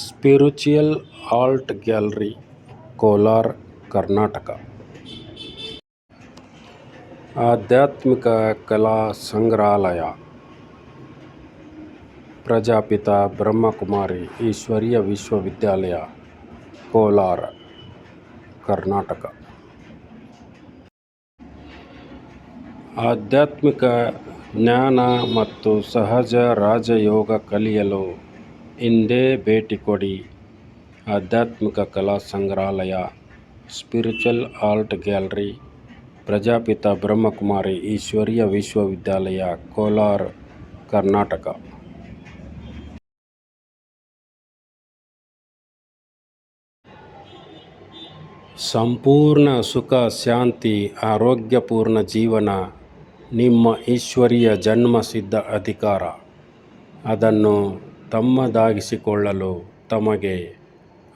Spiritual art gallery, Kolar, Karnataka. ಆಧ್ಯಾತ್ಮಿಕ ಕಲಾ ಸಂಗ್ರಹಾಲಯ. ಪ್ರಜಾಪಿತ ಬ್ರಹ್ಮಕುಮಾರಿ ಈಶ್ವರೀಯ ವಿಶ್ವವಿದ್ಯಾಲಯ, ಕೋಲಾರ, ಕರ್ನಾಟಕ. ಆಧ್ಯಾತ್ಮಿಕ ಜ್ಞಾನ ಮತ್ತು ಸಹಜ ರಾಜಯೋಗ ಕಲಿಯಲು ಇಂದೇ ಭೇಟಿ ಕೊಡಿ. ಆಧ್ಯಾತ್ಮಿಕ ಕಲಾ ಸಂಗ್ರಹಾಲಯ, spiritual art gallery, Prajapita Brahmakumari Ishwariya Vishwavidyalaya, Kolar, Karnataka. ಸಂಪೂರ್ಣ ಸುಖ, ಶಾಂತಿ, ಆರೋಗ್ಯಪೂರ್ಣ ಜೀವನ, ನಿಮ್ಮ ಈಶ್ವರೀಯ ಜನ್ಮಸಿದ್ಧ ಅಧಿಕಾರ. ಅದನ್ನು ತಮ್ಮದಾಗಿಸಿಕೊಳ್ಳಲು ತಮಗೆ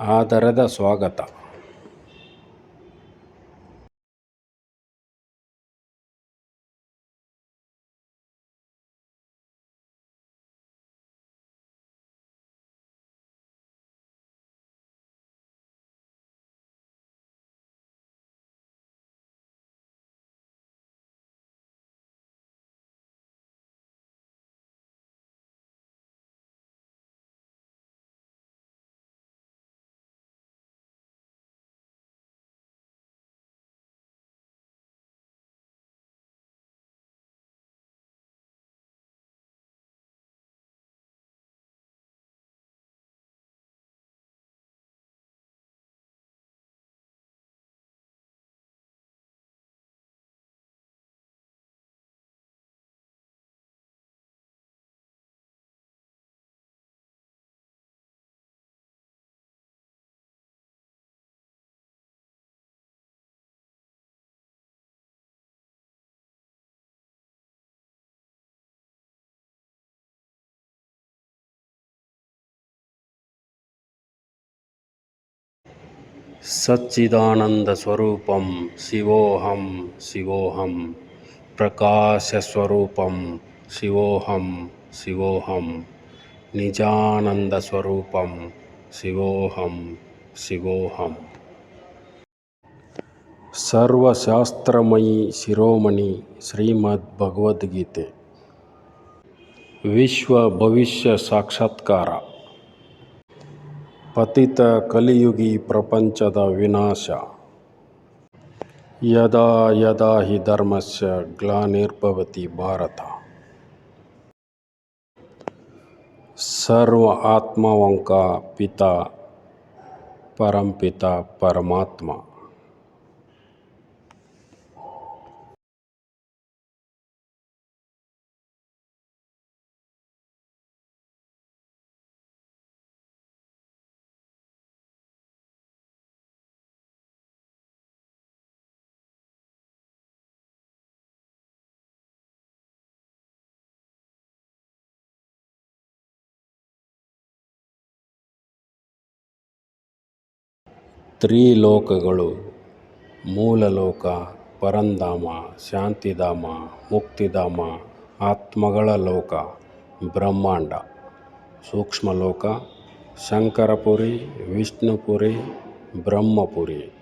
ಆದರದ ಸ್ವಾಗತ. सच्चिदानन्दस्वरूपं शिवोऽहं शिवोऽहं प्रकाशस्वरूपं शिवोऽहं शिवोऽहं निजानन्दस्वरूपं शिवोऽहं शिवोऽहम् सर्वशास्त्रमयि शिरोमणि श्रीमद्भगवद्गीते। विश्वभविष्यसाक्षात्कार ಪತಿತ ಕಲಿಯುಗಿ ಪ್ರಪಂಚದ ವಿನಾಶ. ಯದಾ ಯದಾ ಹಿ ಧರ್ಮಸ್ಯ ಗ್ಲಾನಿರ್ಭವತಿ ಭಾರತ. ಸರ್ವ ಆತ್ಮವಂಕ ಪಿತ ಪರಂಪಿತ ಪರಮಾತ್ಮ. ತ್ರಿಲೋಕಗಳು ಮೂಲಲೋಕ, ಪರಂಧಾಮ, ಶಾಂತಿಧಾಮ, ಮುಕ್ತಿಧಾಮ ಆತ್ಮಗಳ ಲೋಕ ಬ್ರಹ್ಮಾಂಡ, ಸೂಕ್ಷ್ಮಲೋಕ, ಶಂಕರಪುರಿ, ವಿಷ್ಣುಪುರಿ, ಬ್ರಹ್ಮಪುರಿ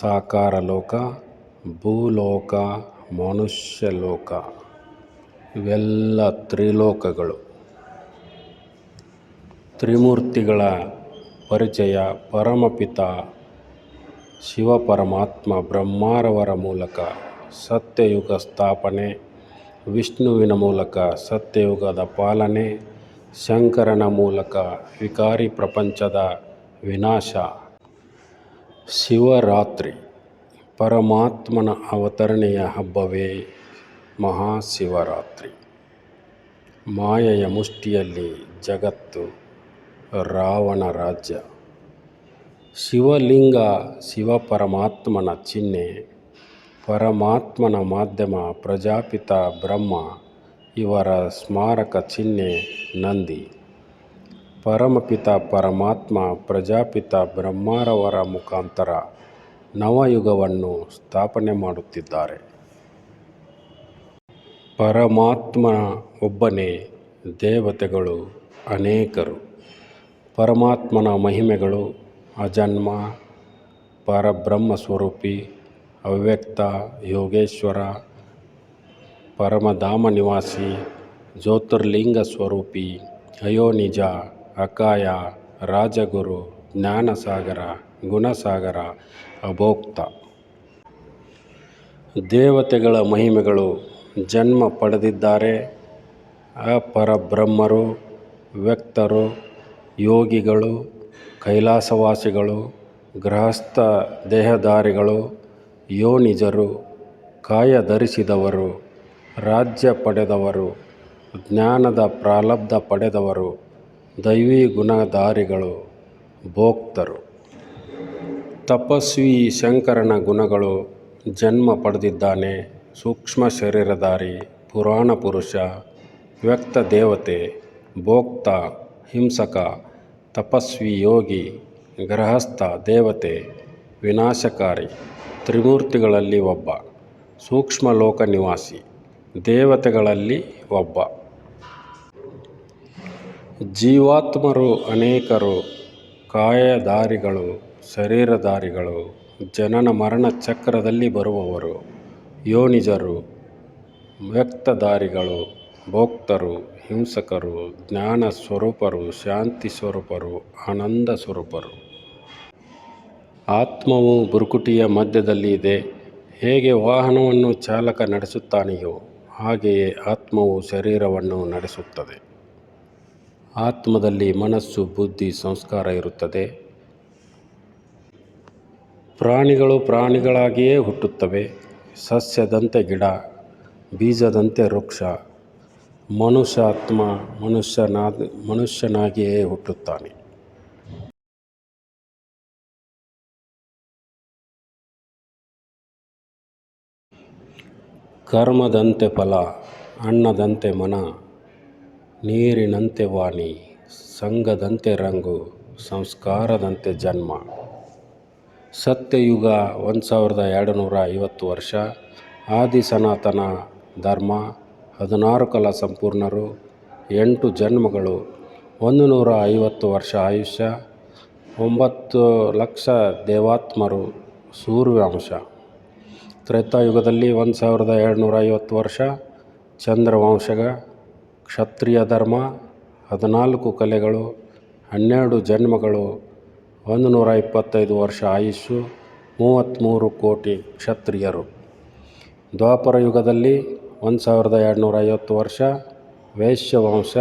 ಸಾಕಾರ ಲೋಕ ಭೂಲೋಕ, ಮನುಷ್ಯಲೋಕ, ಇವೆಲ್ಲ ತ್ರಿಲೋಕಗಳು. ತ್ರಿಮೂರ್ತಿಗಳ ಪರಿಚಯ ಪರಮಪಿತ ಶಿವಪರಮಾತ್ಮ ಬ್ರಹ್ಮಾರವರ ಮೂಲಕ ಸತ್ಯಯುಗ ಸ್ಥಾಪನೆ, ವಿಷ್ಣುವಿನ ಮೂಲಕ ಸತ್ಯಯುಗದ ಪಾಲನೆ, ಶಂಕರನ ಮೂಲಕ ವಿಕಾರಿ ಪ್ರಪಂಚದ ವಿನಾಶ. ಶಿವರಾತ್ರಿ, ಪರಮಾತ್ಮನ ಅವತರಣೆಯ ಹಬ್ಬವೇ ಮಹಾಶಿವರಾತ್ರಿ. ಮಾಯೆಯ ಮುಷ್ಟಿಯಲ್ಲಿ ಜಗತ್ತು ರಾವಣ ರಾಜ್ಯ. ಶಿವಲಿಂಗ ಶಿವಪರಮಾತ್ಮನ ಚಿಹ್ನೆ, ಪರಮಾತ್ಮನ ಮಾಧ್ಯಮ ಪ್ರಜಾಪಿತ ಬ್ರಹ್ಮ, ಇವರ ಸ್ಮಾರಕ ಚಿಹ್ನೆ ನಂದಿ. ಪರಮಪಿತ ಪರಮಾತ್ಮ ಪ್ರಜಾಪಿತ ಬ್ರಹ್ಮರವರ ಮುಖಾಂತರ ನವಯುಗವನ್ನು ಸ್ಥಾಪನೆ ಮಾಡುತ್ತಿದ್ದಾರೆ. ಪರಮಾತ್ಮ ಒಬ್ಬನೇ ದೇವತೆಗಳು ಅನೇಕರು. ಪರಮಾತ್ಮನ ಮಹಿಮೆಗಳು, ಅಜನ್ಮ ಪರಬ್ರಹ್ಮ ಸ್ವರೂಪಿ ಅವ್ಯಕ್ತ ಯೋಗೇಶ್ವರ, ಪರಮಧಾಮ ನಿವಾಸಿ, ಜ್ಯೋತಿರ್ಲಿಂಗ ಸ್ವರೂಪಿ, ಅಯೋನಿಜ, ಅಕಾಯ, ರಾಜಗುರು, ಜ್ಞಾನಸಾಗರ, ಗುಣಸಾಗರ, ಅಭೋಕ್ತ. ದೇವತೆಗಳ ಮಹಿಮೆಗಳು ಜನ್ಮ ಪಡೆದಿದ್ದಾರೆ. ಅಪರಬ್ರಹ್ಮರು ವ್ಯಕ್ತರು ಯೋಗಿಗಳು, ಕೈಲಾಸವಾಸಿಗಳು, ಗೃಹಸ್ಥ ದೇಹಧಾರಿಗಳು, ಯೋನಿಜರು, ಕಾಯ ಧರಿಸಿದವರು, ರಾಜ್ಯ ಪಡೆದವರು, ಜ್ಞಾನದ ಪ್ರಾಲಬ್ಧ ಪಡೆದವರು, ದೈವಿ ಗುಣಧಾರಿಗಳು, ಭೋಕ್ತರು. ತಪಸ್ವಿ ಶಂಕರನ ಗುಣಗಳು ಜನ್ಮ ಪಡೆದಿದ್ದಾನೆ, ಸೂಕ್ಷ್ಮ ಶರೀರಧಾರಿ, ಪುರಾಣ ಪುರುಷ, ವ್ಯಕ್ತ ದೇವತೆ, ಭೋಕ್ತ ಹಿಂಸಕ, ತಪಸ್ವಿ ಯೋಗಿ, ಗೃಹಸ್ಥ, ದೇವತೆ, ವಿನಾಶಕಾರಿ, ತ್ರಿಮೂರ್ತಿಗಳಲ್ಲಿ ಒಬ್ಬ, ಸೂಕ್ಷ್ಮ ಲೋಕ ನಿವಾಸಿ, ದೇವತೆಗಳಲ್ಲಿ ಒಬ್ಬ. ಜೀವಾತ್ಮರು ಅನೇಕರು, ಕಾಯದಾರಿಗಳು ಶರೀರಧಾರಿಗಳು ಜನನ ಮರಣ ಚಕ್ರದಲ್ಲಿ ಬರುವವರು, ಯೋನಿಜರು ವ್ಯಕ್ತಧಾರಿಗಳು ಭೋಕ್ತರು ಹಿಂಸಕರು, ಜ್ಞಾನ ಸ್ವರೂಪರು, ಶಾಂತಿ ಸ್ವರೂಪರು, ಆನಂದ ಸ್ವರೂಪರು. ಆತ್ಮವು ಬುರುಕುಟಿಯ ಮಧ್ಯದಲ್ಲಿ ಇದೆ. ಹೇಗೆ ವಾಹನವನ್ನು ಚಾಲಕ ನಡೆಸುತ್ತಾನೆಯೋ, ಹಾಗೆಯೇ ಆತ್ಮವು ಶರೀರವನ್ನು ನಡೆಸುತ್ತದೆ. ಆತ್ಮದಲ್ಲಿ ಮನಸ್ಸು, ಬುದ್ಧಿ, ಸಂಸ್ಕಾರ ಇರುತ್ತದೆ. ಪ್ರಾಣಿಗಳು ಪ್ರಾಣಿಗಳಾಗಿಯೇ ಹುಟ್ಟುತ್ತವೆ. ಸಸ್ಯದಂತೆ ಗಿಡ, ಬೀಜದಂತೆ ವೃಕ್ಷ ಮನುಷ್ಯಾತ್ಮ ಮನುಷ್ಯನಾದ, ಮನುಷ್ಯನಾಗಿಯೇ ಹುಟ್ಟುತ್ತಾನೆ. ಕರ್ಮದಂತೆ ಫಲ, ಅನ್ನದಂತೆ ಮನ, ನೀರಿನಂತೆ ವಾಣಿ, ಸಂಘದಂತೆ ರಂಗು, ಸಂಸ್ಕಾರದಂತೆ ಜನ್ಮ. ಸತ್ಯಯುಗ ಒಂದು ಸಾವಿರದ ಎರಡು ನೂರ ಐವತ್ತು ವರ್ಷ ಆದಿ ಸನಾತನ ಧರ್ಮ ಹದಿನಾರು ಕಲಾ ಸಂಪೂರ್ಣರು, ಎಂಟು ಜನ್ಮಗಳು ಒಂದು ನೂರ ಐವತ್ತು ವರ್ಷ ಆಯುಷ್ಯ, ಒಂಬತ್ತು ಲಕ್ಷ ದೇವಾತ್ಮರು ಸೂರ್ಯವಂಶ. ತ್ರೇತಾಯುಗದಲ್ಲಿ ಒಂದು ಸಾವಿರದ ಏಳ್ನೂರ ಐವತ್ತು ವರ್ಷ ಚಂದ್ರವಂಶಗ, ಕ್ಷತ್ರಿಯ ಧರ್ಮ, ಹದಿನಾಲ್ಕು ಕಲೆಗಳು, ಹನ್ನೆರಡು ಜನ್ಮಗಳು ಒಂದು ನೂರ ಇಪ್ಪತ್ತೈದು ವರ್ಷ ಆಯುಷ್ಯು, ಮೂವತ್ತ್ಮೂರು ಕೋಟಿ ಕ್ಷತ್ರಿಯರು. ದ್ವಾಪರ ಯುಗದಲ್ಲಿ ಒಂದು ಸಾವಿರದ ಎರಡುನೂರ ಐವತ್ತು ವರ್ಷ ವೈಶ್ಯವಂಶ.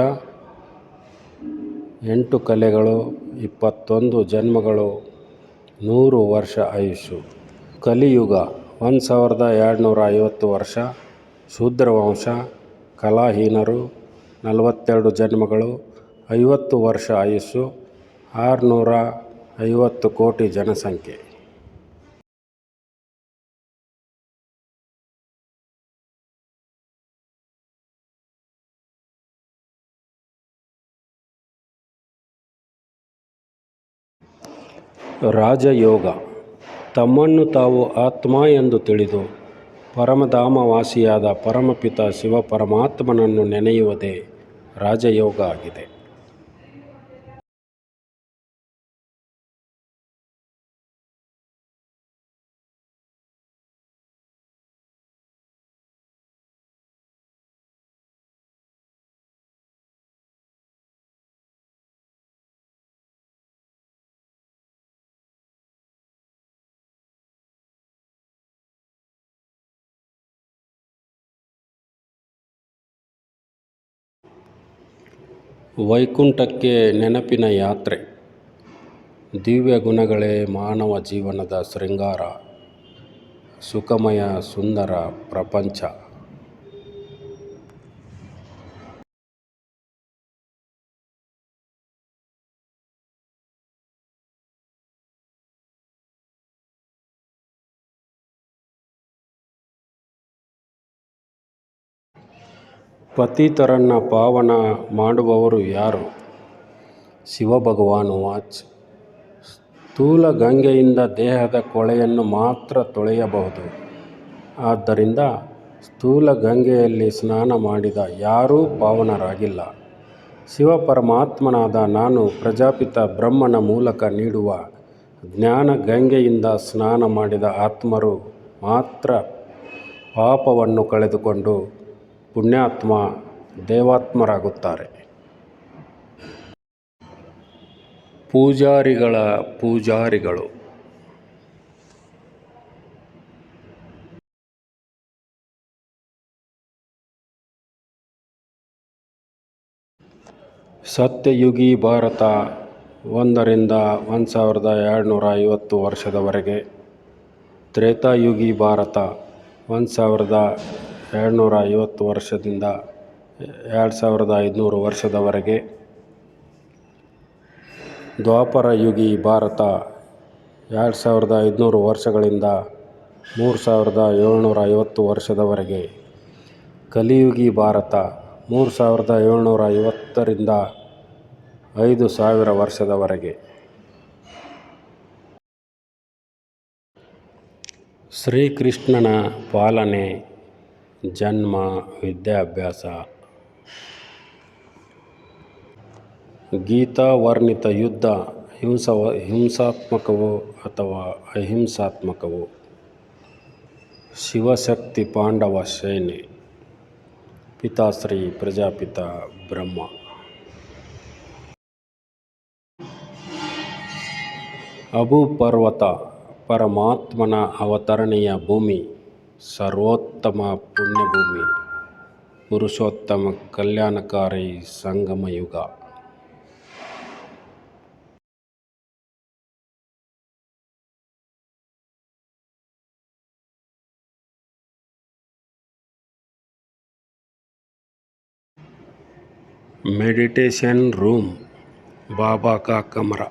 ಎಂಟು ಕಲೆಗಳು, ಇಪ್ಪತ್ತೊಂದು ಜನ್ಮಗಳು, ನೂರು ವರ್ಷ ಆಯುಷು ಕಲಿಯುಗ, ಒಂದು ಸಾವಿರದ ಎರಡುನೂರ ಐವತ್ತು ವರ್ಷ ಶೂದ್ರವಂಶ, ಕಲಾಹೀನರು, ನಲವತ್ತೆರಡು ಜನ್ಮಗಳು, ಐವತ್ತು ವರ್ಷ ಆಯುಸ್ಸು ಆರುನೂರ ಐವತ್ತು ಕೋಟಿ ಜನಸಂಖ್ಯೆ. ರಾಜಯೋಗ. ತಮ್ಮನ್ನು ತಾವು ಆತ್ಮ ಎಂದು ತಿಳಿದು ಪರಮಧಾಮವಾಸಿಯಾದ ಪರಮಪಿತ ಶಿವ ಪರಮಾತ್ಮನನ್ನು ನೆನೆಯುವುದೇ ರಾಜಯೋಗ ಆಗಿದೆ. ವೈಕುಂಠಕ್ಕೆ ನೆನಪಿನ ಯಾತ್ರೆ. ದಿವ್ಯ ಗುಣಗಳೇ ಮಾನವ ಜೀವನದ ಶೃಂಗಾರ ಸುಖಮಯ ಸುಂದರ ಪ್ರಪಂಚ. ಪತಿತರನ್ನು ಪಾವನ ಮಾಡುವವರು ಯಾರು? ಶಿವಭಗವಾನು ವಾಚ್. ಸ್ಥೂಲ ಗಂಗೆಯಿಂದ ದೇಹದ ಕೊಳೆಯನ್ನು ಮಾತ್ರ ತೊಳೆಯಬಹುದು. ಆದ್ದರಿಂದ ಸ್ಥೂಲ ಗಂಗೆಯಲ್ಲಿ ಸ್ನಾನ ಮಾಡಿದ ಯಾರೂ ಪಾವನರಾಗಿಲ್ಲ. ಶಿವಪರಮಾತ್ಮನಾದ ನಾನು ಪ್ರಜಾಪಿತ ಬ್ರಹ್ಮನ ಮೂಲಕ ನೀಡುವ ಜ್ಞಾನ ಗಂಗೆಯಿಂದ ಸ್ನಾನ ಮಾಡಿದ ಆತ್ಮರು ಮಾತ್ರ ಪಾಪವನ್ನು ಕಳೆದುಕೊಂಡು ಪುಣ್ಯಾತ್ಮ ದೇವಾತ್ಮರಾಗುತ್ತಾರೆ. ಪೂಜಾರಿಗಳ ಪೂಜಾರಿಗಳು. ಸತ್ಯಯುಗಿ ಭಾರತ ಒಂದರಿಂದ ಒಂದು ಸಾವಿರದ ಎರಡುನೂರ ಐವತ್ತು ವರ್ಷದವರೆಗೆ ತ್ರೇತಾಯುಗಿ ಭಾರತ ಒಂದು ಸಾವಿರದ ಏಳ್ನೂರ ಐವತ್ತು ವರ್ಷದಿಂದ ಎರಡು ಸಾವಿರದ ಐದುನೂರು ವರ್ಷದವರೆಗೆ ದ್ವಾಪರ ಯುಗಿ ಭಾರತ ಎರಡು ಸಾವಿರದ ಐದುನೂರು ವರ್ಷಗಳಿಂದ ಮೂರು ಸಾವಿರದ ಏಳ್ನೂರ ಐವತ್ತು ವರ್ಷದವರೆಗೆ ಕಲಿಯುಗಿ ಭಾರತ ಮೂರು ಸಾವಿರದ ಏಳ್ನೂರ ಐವತ್ತರಿಂದ ಐದು ಸಾವಿರ ವರ್ಷದವರೆಗೆ. ಶ್ರೀಕೃಷ್ಣನ ಪಾಲನೆ ಜನ್ಮ, ವಿದ್ಯಾಭ್ಯಾಸ. ಗೀತಾ ವರ್ಣಿತ ಯುದ್ಧ, ಹಿಂಸವ, ಹಿಂಸಾತ್ಮಕವೋ ಅಥವಾ ಅಹಿಂಸಾತ್ಮಕವೋ. ಶಿವಶಕ್ತಿ ಪಾಂಡವ ಸೇನೆ. ಪಿತಾಶ್ರೀ ಪ್ರಜಾಪಿತ ಬ್ರಹ್ಮ. ಅಬು ಪರ್ವತ ಪರಮಾತ್ಮನ ಅವತರಣೆಯ ಭೂಮಿ. ಸರ್ವೋತ್ತಮ ಪುಣ್ಯಭೂಮಿ ಪುರುಷೋತ್ತಮ ಕಲ್ಯಾಣಕಾರಿ ಸಂಗಮ ಯುಗ ಮೆಡಿಟೇಷನ್ ರೂಮ್ ಬಾಬಾ ಕಾ ಕಮರ